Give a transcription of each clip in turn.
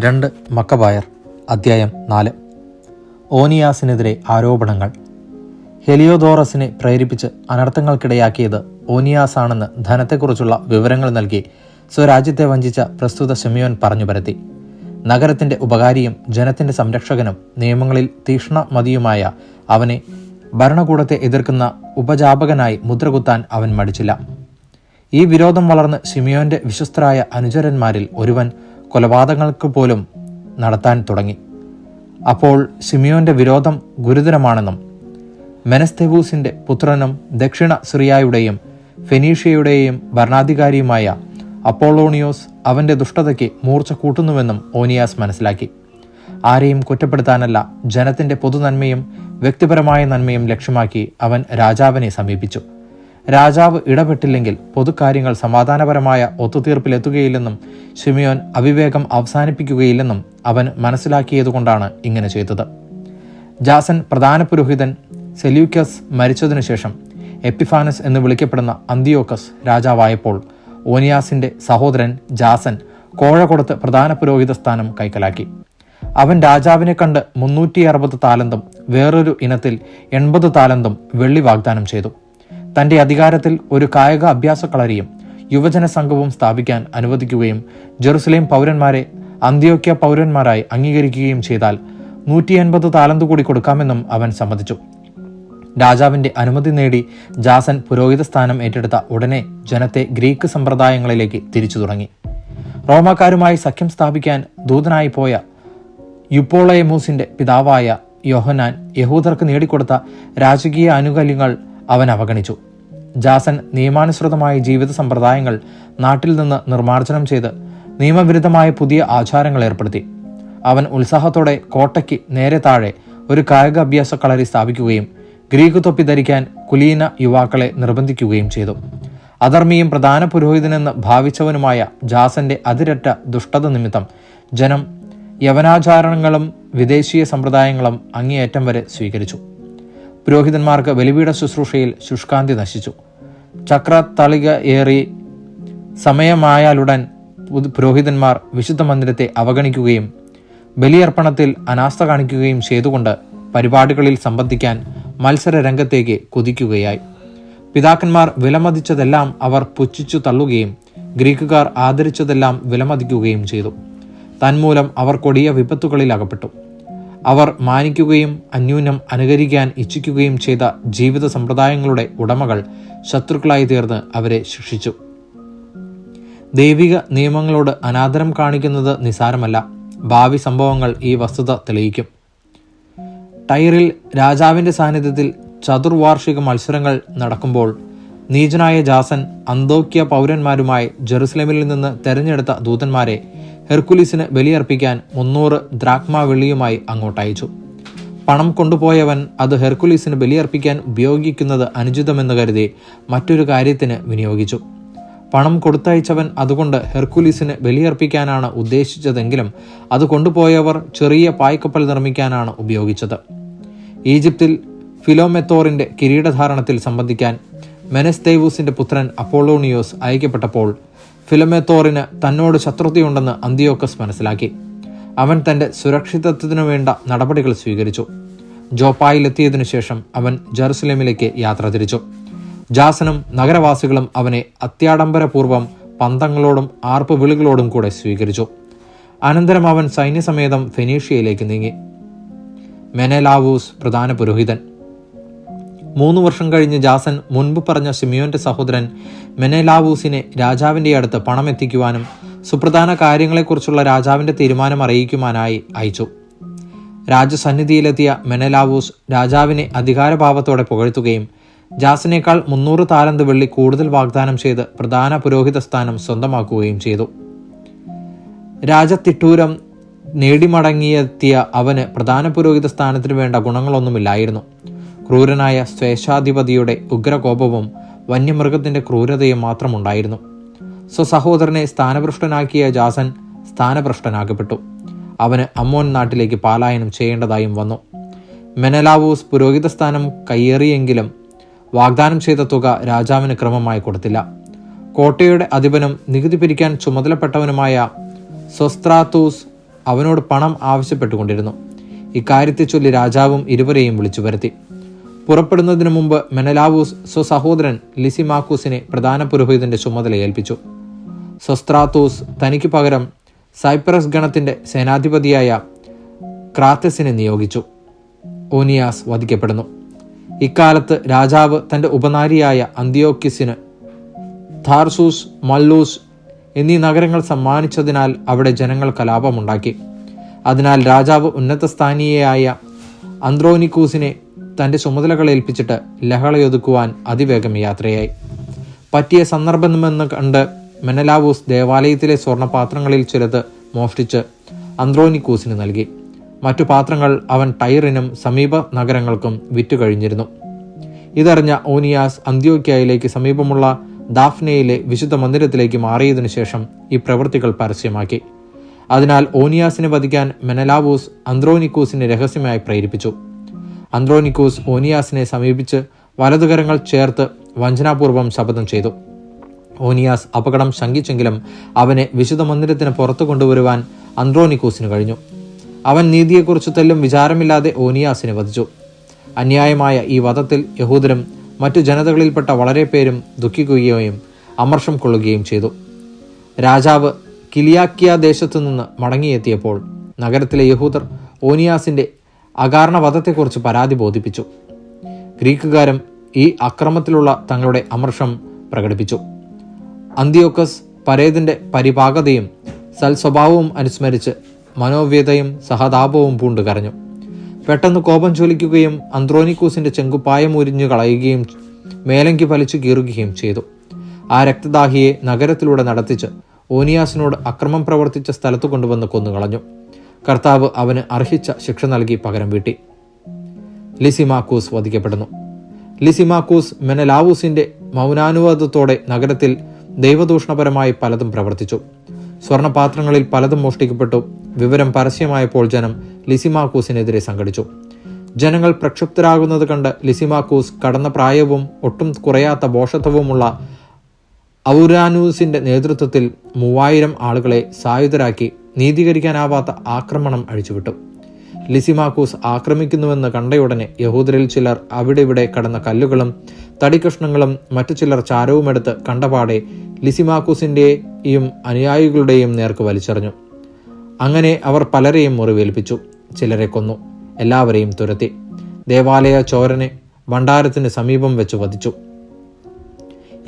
രണ്ട് മക്കബായർ അധ്യായം നാല്. ഓനിയാസിനെതിരെ ആരോപണങ്ങൾ. ഹെലിയോദോറസിനെ പ്രേരിപ്പിച്ച് അനർത്ഥങ്ങൾക്കിടയാക്കിയത് ഓനിയാസാണെന്ന് ധനത്തെക്കുറിച്ചുള്ള വിവരങ്ങൾ നൽകി സ്വരാജ്യത്തെ വഞ്ചിച്ച പ്രസ്തുത ഷെമിയോൻ പറഞ്ഞു പരത്തി. നഗരത്തിന്റെ ഉപകാരിയും ജനത്തിന്റെ സംരക്ഷകനും നിയമങ്ങളിൽ തീക്ഷ്ണമതിയുമായ അവനെ ഭരണകൂടത്തെ എതിർക്കുന്ന ഉപജാപകനായി മുദ്രകുത്താൻ അവൻ മടിച്ചില്ല. ഈ വിരോധം വളർന്ന് ഷിമിയോന്റെ വിശ്വസ്തരായ അനുചരന്മാരിൽ ഒരുവൻ കൊലപാതകങ്ങൾക്ക് പോലും നടത്താൻ തുടങ്ങി. അപ്പോൾ സിമിയോന്റെ വിരോധം ഗുരുതരമാണെന്നും മെനസ്തെവൂസിന്റെ പുത്രനും ദക്ഷിണ സിറിയായുടെയും ഫെനീഷ്യയുടെയും ഭരണാധികാരിയുമായ അപ്പോളോണിയോസ് അവന്റെ ദുഷ്ടതയ്ക്ക് മൂർച്ച കൂട്ടുന്നുവെന്നും ഓനിയാസ് മനസ്സിലാക്കി. ആരെയും കുറ്റപ്പെടുത്താനല്ല ജനത്തിന്റെ പൊതുനന്മയും വ്യക്തിപരമായ നന്മയും ലക്ഷ്യമാക്കി അവൻ രാജാവിനെ സമീപിച്ചു. രാജാവ് ഇടപെട്ടില്ലെങ്കിൽ പൊതുകാര്യങ്ങൾ സമാധാനപരമായ ഒത്തുതീർപ്പിലെത്തുകയില്ലെന്നും ഷിമിയോൻ അവിവേകം അവസാനിപ്പിക്കുകയില്ലെന്നും അവൻ മനസ്സിലാക്കിയതുകൊണ്ടാണ് ഇങ്ങനെ ചെയ്തത്. ജാസൻ പ്രധാന പുരോഹിതൻ സെല്യൂക്കസ് മരിച്ചതിനു ശേഷം എപ്പിഫാനസ് എന്ന് വിളിക്കപ്പെടുന്ന അന്തിയോക്കസ് രാജാവായപ്പോൾ ഓനിയാസിന്റെ സഹോദരൻ ജാസൻ കോഴ കൊടുത്ത് പ്രധാന പുരോഹിത സ്ഥാനം കൈക്കലാക്കി. അവൻ രാജാവിനെ കണ്ട് മുന്നൂറ്റി അറുപത് താലന്തും വേറൊരു ഇനത്തിൽ എൺപത് താലന്തും വെള്ളി വാഗ്ദാനം ചെയ്തു. തന്റെ അധികാരത്തിൽ ഒരു കായിക അഭ്യാസ കളരിയും യുവജന സംഘവും സ്ഥാപിക്കാൻ അനുവദിക്കുകയും ജെറുസലേം പൗരന്മാരെ അന്ത്യോക്യ പൗരന്മാരായി അംഗീകരിക്കുകയും ചെയ്താൽ നൂറ്റി എൺപത് താലന്ത് കൂടി കൊടുക്കാമെന്നും അവൻ സമ്മതിച്ചു. രാജാവിന്റെ അനുമതി നേടി ജാസൻ പുരോഹിത സ്ഥാനം ഏറ്റെടുത്ത ഉടനെ ജനത്തെ ഗ്രീക്ക് സമ്പ്രദായങ്ങളിലേക്ക് തിരിച്ചു തുടങ്ങി. റോമാക്കാരുമായി സഖ്യം സ്ഥാപിക്കാൻ ദൂതനായി പോയ യുപ്പോളയമൂസിന്റെ പിതാവായ യോഹനാൻ യഹൂദർക്ക് നേടിക്കൊടുത്ത രാജകീയ ആനുകൂല്യങ്ങൾ അവൻ അവഗണിച്ചു. ജാസൻ നിയമാനുസൃതമായ ജീവിത സമ്പ്രദായങ്ങൾ നാട്ടിൽ നിന്ന് നിർമ്മാർജനം ചെയ്ത് നിയമവിരുദ്ധമായ പുതിയ ആചാരങ്ങൾ ഏർപ്പെടുത്തി. അവൻ ഉത്സാഹത്തോടെ കോട്ടയ്ക്ക് നേരെ താഴെ ഒരു കായിക അഭ്യാസ കളരി സ്ഥാപിക്കുകയും ഗ്രീക്ക് തൊപ്പി ധരിക്കാൻ കുലീന യുവാക്കളെ നിർബന്ധിക്കുകയും ചെയ്തു. അധർമ്മിയും പ്രധാന പുരോഹിതനെന്ന് ഭാവിച്ചവനുമായ ജാസന്റെ അതിരറ്റ ദുഷ്ടത നിമിത്തം ജനം യവനാചാരണങ്ങളും വിദേശീയ സമ്പ്രദായങ്ങളും അങ്ങേയറ്റം വരെ സ്വീകരിച്ചു. പുരോഹിതന്മാർക്ക് ബലിപീഠ ശുശ്രൂഷയിൽ ശുഷ്കാന്തി നശിച്ചു. ചക്ര തളിക ഏറി സമയമായാലുടൻ പുരോഹിതന്മാർ വിശുദ്ധ മന്ദിരത്തെ അവഗണിക്കുകയും ബലിയർപ്പണത്തിൽ അനാസ്ഥ കാണിക്കുകയും ചെയ്തുകൊണ്ട് പരിപാടികളിൽ സംബന്ധിക്കാൻ മത്സര രംഗത്തേക്ക് കുതിക്കുകയായി. പിതാക്കന്മാർ വിലമതിച്ചതെല്ലാം അവർ പുച്ഛിച്ചു തള്ളുകയും ഗ്രീക്കുകാർ ആദരിച്ചതെല്ലാം വിലമതിക്കുകയും ചെയ്തു. തന്മൂലം അവർ കൊടിയ വിപത്തുകളിൽ അകപ്പെട്ടു. അവർ മാനിക്കുകയും അന്യൂനം അനുകരിക്കാൻ ഇച്ഛിക്കുകയും ചെയ്ത ജീവിത സമ്പ്രദായങ്ങളുടെ ഉടമകൾ ശത്രുക്കളായി തീർന്ന് അവരെ ശിക്ഷിച്ചു. ദൈവിക നിയമങ്ങളോട് അനാദരം കാണിക്കുന്നത് നിസാരമല്ല. ഭാവി സംഭവങ്ങൾ ഈ വസ്തുത തെളിയിക്കും. ടൈറിൽ രാജാവിന്റെ സാന്നിധ്യത്തിൽ ചതുർവാർഷിക മത്സരങ്ങൾ നടക്കുമ്പോൾ നീചനായ ജാസൻ അന്തോക്യ പൗരന്മാരുമായി ജെറുസലേമിൽ നിന്ന് തെരഞ്ഞെടുത്ത ദൂതന്മാരെ ഹെർക്കുലിസിന് ബലിയർപ്പിക്കാൻ മുന്നൂറ് ദ്രാക്മ വെള്ളിയുമായി അങ്ങോട്ടയച്ചു. പണം കൊണ്ടുപോയവൻ അത് ഹെർക്കുലീസിന് ബലിയർപ്പിക്കാൻ ഉപയോഗിക്കുന്നത് അനുചിതമെന്ന് കരുതി മറ്റൊരു കാര്യത്തിന് വിനിയോഗിച്ചു. പണം കൊടുത്തയച്ചവൻ അതുകൊണ്ട് ഹെർക്കുലീസിന് ബലിയർപ്പിക്കാനാണ് ഉദ്ദേശിച്ചതെങ്കിലും അത് കൊണ്ടുപോയവർ ചെറിയ പായ്ക്കപ്പൽ നിർമ്മിക്കാനാണ് ഉപയോഗിച്ചത്. ഈജിപ്തിൽ ഫിലോമെത്തോറിന്റെ കിരീടധാരണത്തിൽ സംബന്ധിക്കാൻ മെനസ്തേവൂസിന്റെ പുത്രൻ അപ്പോളോണിയോസ് അയക്കപ്പെട്ടപ്പോൾ ഫിലമേത്തോറിന് തന്നോട് ശത്രുതയുണ്ടെന്ന് അന്തിയോക്കസ് മനസ്സിലാക്കി. അവൻ തന്റെ സുരക്ഷിതത്വത്തിനു വേണ്ട നടപടികൾ സ്വീകരിച്ചു. ജോപ്പായിലെത്തിയതിനു ശേഷം അവൻ ജെറുസലേമിലേക്ക് യാത്ര തിരിച്ചു. ജാസനും നഗരവാസികളും അവനെ അത്യാഡംബരപൂർവം പന്തങ്ങളോടും ആർപ്പ് വിളികളോടും കൂടെ സ്വീകരിച്ചു. അനന്തരം അവൻ സൈന്യസമേതം ഫെനീഷ്യയിലേക്ക് നീങ്ങി. മെനലാവൂസ് പ്രധാന പുരോഹിതൻ. മൂന്ന് വർഷം കഴിഞ്ഞ് ജാസൻ മുൻപ് പറഞ്ഞ സിമിയോന്റെ സഹോദരൻ മെനലാവൂസിനെ രാജാവിന്റെ അടുത്ത് പണം എത്തിക്കുവാനും സുപ്രധാന കാര്യങ്ങളെക്കുറിച്ചുള്ള രാജാവിന്റെ തീരുമാനം അറിയിക്കുവാനായി അയച്ചു. രാജസന്നിധിയിലെത്തിയ മെനലാവൂസ് രാജാവിനെ അധികാരഭാവത്തോടെ പുകഴ്ത്തുകയും ജാസിനേക്കാൾ മുന്നൂറ് താലന്ത് വെള്ളി കൂടുതൽ വാഗ്ദാനം ചെയ്ത് പ്രധാന പുരോഹിത സ്ഥാനം സ്വന്തമാക്കുകയും ചെയ്തു. രാജത്തിട്ടൂരം നേടിമടങ്ങിയെത്തിയ അവന് പ്രധാന പുരോഹിത സ്ഥാനത്തിന് വേണ്ട ഗുണങ്ങളൊന്നുമില്ലായിരുന്നു. ക്രൂരനായ സ്വേച്ഛാധിപതിയുടെ ഉഗ്രകോപവും വന്യമൃഗത്തിന്റെ ക്രൂരതയും മാത്രമുണ്ടായിരുന്നു. സ്വസഹോദരനെ സ്ഥാനഭ്രഷ്ടനാക്കിയ ജാസൻ സ്ഥാനഭ്രഷ്ടനാക്കപ്പെട്ടു. അവന് അമ്മോൻ നാട്ടിലേക്ക് പാലായനം ചെയ്യേണ്ടതായും വന്നു. മെനലാവൂസ് പുരോഹിത സ്ഥാനം കയ്യേറിയെങ്കിലും വാഗ്ദാനം ചെയ്ത തുക രാജാവിന് ക്രമമായി കൊടുത്തില്ല. കോട്ടയുടെ അധിപനും നികുതി പിരിക്കാൻ ചുമതലപ്പെട്ടവനുമായ സൊസ്ത്രാത്തൂസ് അവനോട് പണം ആവശ്യപ്പെട്ടുകൊണ്ടിരുന്നു. ഇക്കാര്യത്തെ ചൊല്ലി രാജാവും ഇരുവരെയും വിളിച്ചു വരുത്തി പുറപ്പെടുന്നതിനു മുമ്പ് മെനലാവൂസ് സ്വസഹോദരൻ ലിസിമാക്കൂസിനെ പ്രധാന പുരോഹിതന്റെ ചുമതല ഏൽപ്പിച്ചു. സൊസ്ത്രാത്തൂസ് തനിക്ക് പകരം സൈപ്രസ് ഗണത്തിന്റെ സേനാധിപതിയായ ക്രാത്തസിനെ നിയോഗിച്ചു. ഓനിയാസ് വധിക്കപ്പെടുന്നു. ഇക്കാലത്ത് രാജാവ് തന്റെ ഉപനാരിയായ അന്തിയോക്കിസിന് ഥാർസൂസ് മല്ലൂസ് എന്നീ നഗരങ്ങൾ സമ്മാനിച്ചതിനാൽ അവിടെ ജനങ്ങൾ കലാപമുണ്ടാക്കി അതിനാൽ രാജാവ് ഉന്നതസ്ഥാനീയയായ അന്ത്രോനിക്കൂസിനെ തന്റെ ചുമതലകൾ ഏൽപ്പിച്ചിട്ട് ലഹളയൊതുക്കുവാൻ അതിവേഗം യാത്രയായി. പറ്റിയ സന്ദർഭമെന്ന് കണ്ട് മെനലാവൂസ് ദേവാലയത്തിലെ സ്വർണപാത്രങ്ങളിൽ ചിലത് മോഷ്ടിച്ച് അന്ത്രോനിക്കൂസിന് നൽകി. മറ്റു പാത്രങ്ങൾ അവൻ ടൈറിനും സമീപ നഗരങ്ങൾക്കും വിറ്റുകഴിഞ്ഞിരുന്നു ഇതറിഞ്ഞ ഓനിയാസ് അന്ത്യോക്യയിലേക്ക് സമീപമുള്ള ദാഫ്നയിലെ വിശുദ്ധ മന്ദിരത്തിലേക്ക് മാറിയതിനു ശേഷം ഈ പ്രവൃത്തികൾ പരസ്യമാക്കി. അതിനാൽ ഓനിയാസിനെ വധിക്കാൻ മെനലാവൂസ് അന്ത്രോനിക്കൂസിനെ രഹസ്യമായി പ്രേരിപ്പിച്ചു. അന്ത്രോനിക്കൂസ് ഓനിയാസിനെ സമീപിച്ച് വലതുകരങ്ങൾ ചേർത്ത് വഞ്ചനാപൂർവം ശപഥം ചെയ്തു. ഓനിയാസ് അപകടം ശങ്കിച്ചെങ്കിലും അവനെ വിശുദ്ധ മന്ദിരത്തിന് പുറത്തു കൊണ്ടുവരുവാൻ അന്ത്രോനിക്കോസിന് കഴിഞ്ഞു. അവൻ നീതിയെക്കുറിച്ച് തെല്ലും വിചാരമില്ലാതെ ഓനിയാസിനെ വധിച്ചു. അന്യായമായ ഈ വധത്തിൽ യഹൂദരും മറ്റു ജനതകളിൽപ്പെട്ട വളരെ പേരും ദുഃഖിക്കുകയും അമർഷം കൊള്ളുകയും ചെയ്തു. രാജാവ് കിലിയാക്കിയ ദേശത്തു നിന്ന് മടങ്ങിയെത്തിയപ്പോൾ നഗരത്തിലെ യഹൂദർ ഓനിയാസിന്റെ അകാരണ വധത്തെക്കുറിച്ച് പരാതി ബോധിപ്പിച്ചു. ഗ്രീക്കുകാരും ഈ അക്രമത്തിലുള്ള തങ്ങളുടെ അമർഷം പ്രകടിപ്പിച്ചു. അന്തിയോക്കസ് പരേതിന്റെ പരിപാകതയും സൽസ്വഭാവവും അനുസ്മരിച്ച് മനോവ്യതയും സഹതാപവും പൂണ്ട് കരഞ്ഞു പെട്ടെന്ന് കോപം ചൊലിക്കുകയും അന്ത്രോനിക്കൂസിന്റെ ചെങ്കുപ്പായം ഉരിഞ്ഞു കളയുകയും മേലങ്കി വലിച്ചു കീറുകയും ചെയ്തു. ആ രക്തദാഹിയെ നഗരത്തിലൂടെ നടത്തിച്ച് ഓനിയാസിനോട് അക്രമം പ്രവർത്തിച്ച സ്ഥലത്ത് കൊണ്ടുവന്ന് കൊന്നുകളഞ്ഞു. കർത്താവ് അവന് അർഹിച്ച ശിക്ഷ നൽകി പകരം വീട്ടി. ലിസിമാക്കൂസ് വധിക്കപ്പെടുന്നു. ലിസിമാക്കൂസ് മെനലാവൂസിന്റെ മൗനാനുവാദത്തോടെ നഗരത്തിൽ ദൈവദൂഷണപരമായി പലതും പ്രവർത്തിച്ചു. സ്വർണപാത്രങ്ങളിൽ പലതും മോഷ്ടിക്കപ്പെട്ടു. വിവരം പരസ്യമായപ്പോൾ ജനം ലിസിമാക്കൂസിനെതിരെ സംഘടിച്ചു. ജനങ്ങൾ പ്രക്ഷുബ്ധരാകുന്നത് കണ്ട് ലിസിമാക്കൂസ് കടന്ന പ്രായവും ഒട്ടും കുറയാത്ത ബോഷത്വവുമുള്ള ഔരാനൂസിന്റെ നേതൃത്വത്തിൽ മൂവായിരം ആളുകളെ സായുധരാക്കി നീതീകരിക്കാനാവാത്ത ആക്രമണം അഴിച്ചുവിട്ടു. ലിസിമാക്കൂസ് ആക്രമിക്കുന്നുവെന്ന് കണ്ടയുടനെ യഹൂദരിൽ ചിലർ അവിടെ ഇവിടെ കടന്ന കല്ലുകളും തടിക്കഷ്ണങ്ങളും മറ്റു ചിലർ ചാരവുമെടുത്ത് കണ്ടപാടെ ലിസിമാക്കൂസിന്റെയും അനുയായികളുടെയും നേർക്ക് വലിച്ചെറിഞ്ഞു. അങ്ങനെ അവർ പലരെയും മുറിവേൽപ്പിച്ചു. ചിലരെ കൊന്നു. എല്ലാവരെയും തുരത്തി. ദേവാലയ ചോരനെ ഭണ്ഡാരത്തിന് സമീപം വെച്ച് വധിച്ചു.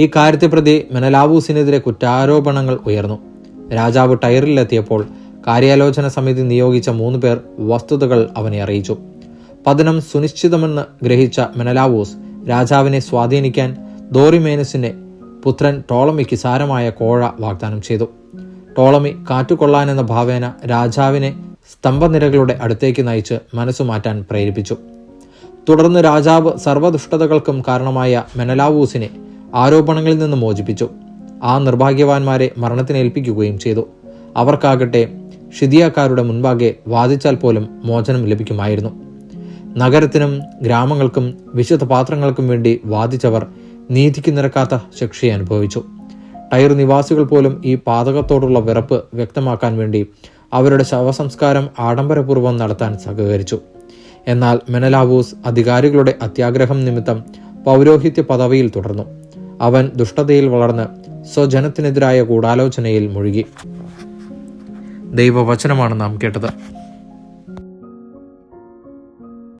ഈ കാര്യത്തെ പ്രതി മെനലാവൂസിനെതിരെ കുറ്റാരോപണങ്ങൾ ഉയർന്നു. രാജാവ് ടയറിലെത്തിയപ്പോൾ കാര്യാലോചന സമിതി നിയോഗിച്ച മൂന്ന് പേർ വസ്തുതകൾ അവനെ അറിയിച്ചു. പതനം സുനിശ്ചിതമെന്ന് ഗ്രഹിച്ച മെനലാവോസ് രാജാവിനെ സ്വാധീനിക്കാൻ ദോറിമേനസിന്റെ പുത്രൻ ടോളമിക്ക് സാരമായ കോഴ വാഗ്ദാനം ചെയ്തു. ടോളമി കാറ്റുകൊള്ളാനെന്ന ഭാവേന രാജാവിനെ സ്തംഭനിരകളുടെ അടുത്തേക്ക് നയിച്ച് മനസ്സു മാറ്റാൻ പ്രേരിപ്പിച്ചു. തുടർന്ന് രാജാവ് സർവദുഷ്ടതകൾക്കും കാരണമായ മെനലാവൂസിനെ ആരോപണങ്ങളിൽ നിന്ന് മോചിപ്പിച്ചു. ആ നിർഭാഗ്യവാന്മാരെ മരണത്തിനേൽപ്പിക്കുകയും ചെയ്തു. അവർക്കാകട്ടെ ഷിതിയാക്കാരുടെ മുൻപാകെ വാദിച്ചാൽ പോലും മോചനം ലഭിക്കുമായിരുന്നു. നഗരത്തിനും ഗ്രാമങ്ങൾക്കും വിശുദ്ധ പാത്രങ്ങൾക്കും വേണ്ടി വാദിച്ചവർ നീതിക്ക് നിരക്കാത്ത ശിക്ഷയെ അനുഭവിച്ചു. ടയർ നിവാസികൾ പോലും ഈ പാതകത്തോടുള്ള വിറപ്പ് വ്യക്തമാക്കാൻ വേണ്ടി അവരുടെ ശവസംസ്കാരം ആഡംബരപൂർവം നടത്താൻ സഹകരിച്ചു. എന്നാൽ മെനലാവൂസ് അധികാരികളുടെ അത്യാഗ്രഹം നിമിത്തം പൗരോഹിത്യ പദവിയിൽ തുടർന്നു. അവൻ ദുഷ്ടതയിൽ വളർന്ന് സ്വജനത്തിനെതിരായ ഗൂഢാലോചനയിൽ മുഴുകി. ദൈവവചനമാണ് നാം കേട്ടത്.